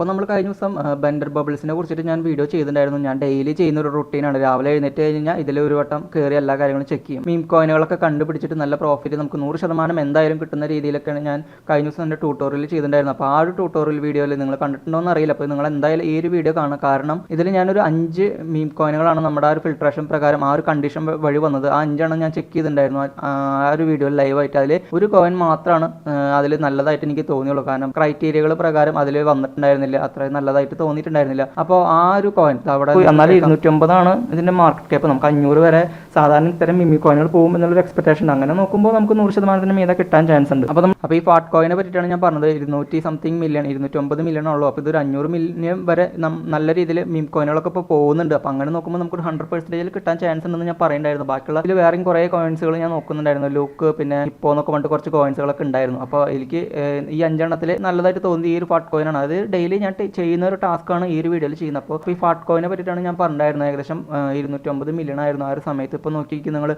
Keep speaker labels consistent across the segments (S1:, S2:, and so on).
S1: അപ്പോൾ നമ്മൾ കഴിഞ്ഞ ദിവസം ബെൻഡർ ബബിൾസിനെ കുറിച്ചിട്ട് ഞാൻ വീഡിയോ ചെയ്തിട്ടുണ്ടായിരുന്നു. ഞാൻ ഡെയിലി ചെയ്യുന്ന ഒരു റുട്ടീനാണ് രാവിലെ എഴുന്നേറ്റ് കഴിഞ്ഞാൽ ഇതിൽ ഒരു വട്ടം കയറി എല്ലാ കാര്യങ്ങളും ചെക്ക് ചെയ്യും. മീം കോയിനുകളൊക്കെ കണ്ടുപിടിച്ചിട്ട് നല്ല പ്രോഫിറ്റ് നമുക്ക് നൂറ് ശതമാനം എന്തായാലും കിട്ടുന്ന രീതിയിലൊക്കെയാണ് ഞാൻ കഴിഞ്ഞ ദിവസം എന്റെ ട്യൂട്ടോറിയൽ ചെയ്തിട്ടുണ്ടായിരുന്നു അപ്പോൾ ആ ഒരു ട്യൂട്ടോറിയൽ വീഡിയോയിൽ നിങ്ങൾ കണ്ടിട്ടുണ്ടോ എന്ന് അറിയില്ല. അപ്പോൾ നിങ്ങൾ എന്തായാലും ഈ ഒരു വീഡിയോ കാണുക കാരണം ഇതിൽ ഞാനൊരു അഞ്ച് മീം കോയിനുകളാണ് നമ്മുടെ ആ ഒരു ഫിൽട്രേഷൻ പ്രകാരം ആ ഒരു കണ്ടീഷൻ വഴി വന്നത്. ആ അഞ്ചെണ്ണം ഞാൻ ചെക്ക് ചെയ്തിട്ടുണ്ടായിരുന്നു. ആ ഒരു വീഡിയോ ലൈവായിട്ട് അതിൽ ഒരു കോയിൻ മാത്രമാണ് അതിൽ നല്ലതായിട്ട് എനിക്ക് തോന്നിയുള്ളൂ. കാരണം ക്രൈറ്റീരിയകൾ പ്രകാരം അതിൽ വന്നിട്ടുണ്ടായിരുന്നില്ല. അത്രയും നല്ലതായിട്ട് തോന്നിയിട്ടുണ്ടായിരുന്നില്ല. അപ്പോൾ ആ ഒരു കോയിൻ അവിടെ എന്നാലും ഇരുന്നൂറ്റൊമ്പതാണ് ഇതിന്റെ മാർക്കറ്റ് ക്യാപ്പ് നമുക്ക് അഞ്ഞൂറ് വരെ സാധാരണ ഇത്തരം മിമി കോയിനുകൾ പോകും എന്നുള്ളൊരു എക്സ്പെക്ടേഷൻ അങ്ങനെ നോക്കുമ്പോൾ നമുക്ക് നൂറ് ശതമാനത്തിന് മീതെ കിട്ടാൻ ചാൻസ് ഉണ്ട്. അപ്പോൾ അപ്പോൾ ഈ ഫാട്ട് കോയിനെ പറ്റിയിട്ടാണ് ഞാൻ പറഞ്ഞത്. ഇരുന്നൂറ്റി സംതിങ് മില്യൺ ഇരുന്നൂറ്റൊമ്പത് മില്യൺ ഉള്ളൂ അപ്പോൾ ഇതൊരു അഞ്ഞൂറ് മില്യൺ വരെ നല്ല രീതിയിൽ മീം കോയിനുകളൊക്കെ ഇപ്പോൾ പോകുന്നുണ്ട്. അപ്പോൾ അങ്ങനെ നോക്കുമ്പോൾ നമുക്ക് ഹൺഡ്രഡ് പെർസെന്റേജിൽ കിട്ടാൻ ചാൻസ് ഉണ്ടെന്ന് ഞാൻ പറയുന്നുണ്ടായിരുന്നു. ബാക്കിയുള്ള ഇതിൽ വേറെയും കുറേ കോയിൻസുകൾ ഞാൻ നോക്കുന്നുണ്ടായിരുന്നു. ലുക്ക് പിന്നെ ഇപ്പോൾ എന്നൊക്കെ പറഞ്ഞിട്ട് കുറച്ച് കോയിൻസുകളൊക്കെ ഉണ്ടായിരുന്നു. അപ്പോൾ എനിക്ക് ഈ അഞ്ചെണ്ണത്തിൽ നല്ലതായിട്ട് തോന്നി ഈ ഒരു ഫാട്ട് കോയിനാണ് അത് ഡെയിലി ഞാൻ ചെയ്യുന്ന ഒരു ടാസ്ക്കാണ് ഈ ഒരു വീഡിയോയിൽ ചെയ്യുന്നത്. അപ്പോൾ ഈ ഫാട്ട് കോയിനെ പറ്റിയിട്ടാണ് ഞാൻ പറഞ്ഞിട്ടുണ്ടായിരുന്നത് ഏകദേശം ഇരുന്നൂറ്റമ്പത് മില്യൺ ആയിരുന്നു ആ ഒരു സമയത്ത്. ഇപ്പോൾ നോക്കിയിരിക്കും നിങ്ങൾ.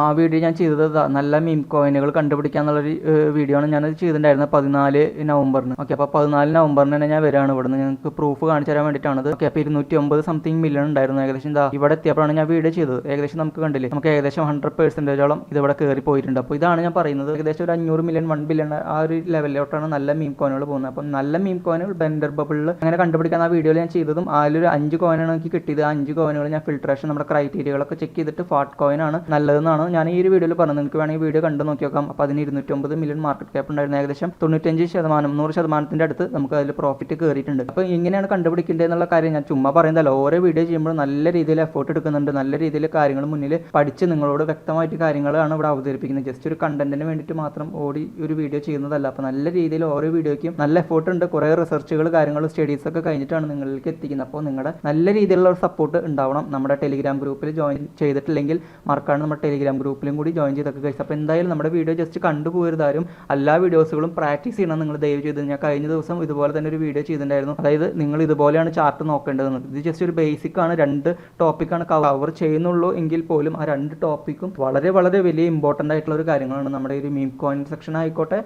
S1: ആ വീഡിയോ ഞാൻ ചെയ്തത് നല്ല മീം കോയിനുകൾ കണ്ടുപിടിക്കുക എന്നുള്ളൊരു വീഡിയോ ആണ് ഞാൻ ചെയ്തിട്ടുണ്ടായിരുന്നത് പതിനാല് നവംബറിന്. ഓക്കെ അപ്പോൾ പതിനാല് നവംബറിന് തന്നെ ഞാൻ വരികയാണ് ഇവിടുന്ന്. ഞങ്ങൾക്ക് പ്രൂഫ് കാണിച്ചു തരാൻ വേണ്ടിയിട്ടാണ് ഓക്കെ അപ്പോൾ ഇരുന്നൂറ്റി ഒമ്പത് സംതിങ് മില്യൺ ഉണ്ടായിരുന്നു ഏകദേശം. ഇതാ ഇവിടെ എത്തിയപ്പോഴാണ് ഞാൻ വീഡിയോ ചെയ്തത്. ഏകദേശം നമുക്ക് കണ്ടില്ലേ? നമുക്ക് ഏകദേശം ഹൺഡ്രഡ് പെർസെന്റേജോളം ഇത് ഇവിടെ കയറി പോയിട്ടുണ്ട്. അപ്പോൾ ഇതാണ് ഞാൻ പറയുന്നത്. ഏകദേശം ഒരു അഞ്ഞൂറ് മില്യൺ വൺ ബില്യൺ ആ ഒരു ലെവലിലോട്ടാണ് നല്ല മീം കോയിനുകൾ പോകുന്നത്. അപ്പം നല്ല മീം കോയിനുകൾ ബെൻഡർ ബബിളിൽ അങ്ങനെ കണ്ടുപിടിക്കാൻ ആ വീഡിയോയിൽ ഞാൻ ചെയ്തതും അതിലൊരു അഞ്ച് കോയിനാണ് എനിക്ക് കിട്ടിയത്. ആ അഞ്ച് കോയിനുകൾ ഞാൻ ഫിൽട്രേഷൻ നമ്മുടെ ക്രൈറ്റീരിയകളൊക്കെ ചെക്ക് ചെയ്തിട്ട് ഫാട്ട് കോയിനാണ് നല്ലതെന്നാണ് ഞാൻ ഈ ഒരു വീഡിയോയിൽ പറഞ്ഞത്. നിങ്ങൾക്ക് വേണമെങ്കിൽ വീഡിയോ കണ്ടു നോക്കാം അപ്പോൾ അതിന് ഇരുന്നൂറ്റൊമ്പത് മില്യൺ മാർക്കറ്റ് ക്യാപ് ഉണ്ടായിരുന്നു. ഏകദേശം തൊണ്ണൂറ്റഞ്ച് ശതമാനം നൂറ് ശതമാനത്തിന്റെ അടുത്ത് നമുക്ക് അതിൽ പ്രോഫിറ്റ് കയറിയിട്ടുണ്ട് അപ്പോൾ ഇങ്ങനെയാണ് കണ്ടുപിടിക്കേണ്ടത് എന്നുള്ള കാര്യം ഞാൻ ചുമ്മാ പറയുന്നതല്ല. ഓരോ വീഡിയോ ചെയ്യുമ്പോൾ നല്ല രീതിയിൽ എഫേർട്ട് എടുക്കുന്നുണ്ട്. നല്ല രീതിയിൽ കാര്യങ്ങൾ മുന്നിൽ പഠിച്ച് നിങ്ങളോട് വ്യക്തമായിട്ട് കാര്യങ്ങളാണ് ഇവിടെ അവതരിപ്പിക്കുന്നത്. ജസ്റ്റ് ഒരു കണ്ടന്റിന് വേണ്ടിയിട്ട് മാത്രം ഓടി ഒരു വീഡിയോ ചെയ്യുന്നതല്ല. അപ്പോൾ നല്ല രീതിയിൽ ഓരോ വീഡിയോയ്ക്കും നല്ല എഫേർട്ട് ഉണ്ട്. കുറേ റിസർച്ചുകൾ കാര്യങ്ങൾ സ്റ്റഡീസ് ഒക്കെ കഴിഞ്ഞിട്ടാണ് നിങ്ങളിലേക്ക് എത്തിക്കുന്നത്. അപ്പോൾ നിങ്ങളുടെ നല്ല രീതിയിലുള്ള ഒരു സപ്പോർട്ട് ഉണ്ടാവണം. നമ്മുടെ ടെലിഗ്രാം ഗ്രൂപ്പിൽ ജോയിൻ ചെയ്തിട്ടില്ലെങ്കിൽ മറക്കാണ് നമ്മുടെ ടെലിഗ്രാം ഗ്രൂപ്പിലും കൂടി ജോയിൻ ചെയ്തൊക്കെ കഴിച്ചു. അപ്പോൾ എന്തായാലും നമ്മുടെ വീഡിയോ ജസ്റ്റ് കണ്ടുപോയിരുന്നാലും എല്ലാ വീഡിയോസുകളും പ്രാക്ടീസ് ചെയ്യണം നിങ്ങൾ ദയവ് ചെയ്ത്. ഞാൻ കഴിഞ്ഞ ദിവസം ഇതുപോലെ തന്നെ ഒരു വീഡിയോ ചെയ്തിട്ടുണ്ടായിരുന്നു. അതായത് നിങ്ങൾ ഇതുപോലെയാണ് ചാർട്ട് നോക്കേണ്ടത് ഇത് ജസ്റ്റ് ഒരു ബേസിക് ആണ്. രണ്ട് ടോപ്പിക്കാണ് കവർ ചെയ്യുന്നുള്ളൂ എങ്കിൽ പോലും ആ രണ്ട് ടോപ്പിക്കും വളരെ വളരെ വലിയ ഇമ്പോർട്ടന്റ് ആയിട്ടുള്ള ഒരു കാര്യങ്ങളാണ്. നമ്മുടെ ഒരു മീം കോയിൻ സെക്ഷൻ ആയിക്കോട്ടെ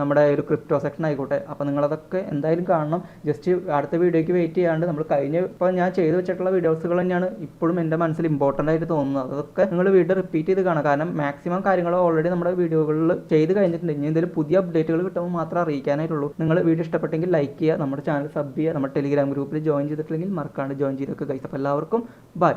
S1: നമ്മുടെ ഒരു ക്രിപ്റ്റോ സെക്ഷൻ ആയിക്കോട്ടെ. അപ്പോൾ നിങ്ങളതൊക്കെ എന്തായാലും കാണണം. ജസ്റ്റ് അടുത്ത വീഡിയോയ്ക്ക് വെയിറ്റ് ചെയ്യാണ്ട് നമ്മൾ കഴിഞ്ഞ ഇപ്പോൾ ഞാൻ ചെയ്ത് വെച്ചിട്ടുള്ള വീഡിയോസുകൾ തന്നെയാണ് ഇപ്പോഴും എന്റെ മനസ്സിൽ ഇമ്പോർട്ടന്റ് ആയിട്ട് തോന്നുന്നത്. അതൊക്കെ നിങ്ങൾ വീഡിയോ റിപ്പീറ്റ് ചെയ്ത് കാണാം കാരണം മാക്സിമം കാര്യങ്ങൾ ഓൾറെഡി നമ്മുടെ വീഡിയോകളിൽ ചെയ്ത് കഴിഞ്ഞിട്ടുണ്ട്. ഇനി എന്തെങ്കിലും പുതിയ അപ്ഡേറ്റുകൾ കിട്ടുമ്പോൾ മാത്രമേ അറിയിക്കാനായിട്ടുള്ളൂ. നിങ്ങൾ വീഡിയോ ഇഷ്ടപ്പെട്ടെങ്കിൽ ലൈക്ക് ചെയ്യുക നമ്മുടെ ചാനൽ സബ് ചെയ്യുക നമ്മുടെ ടെലിഗ്രാം ഗ്രൂപ്പിൽ ജോയിൻ ചെയ്തിട്ടില്ലെങ്കിൽ മറക്കാണ്ട് ജോയിൻ ചെയ്തൊക്കെ കഴിച്ചു അപ്പോൾ എല്ലാവർക്കും ബൈ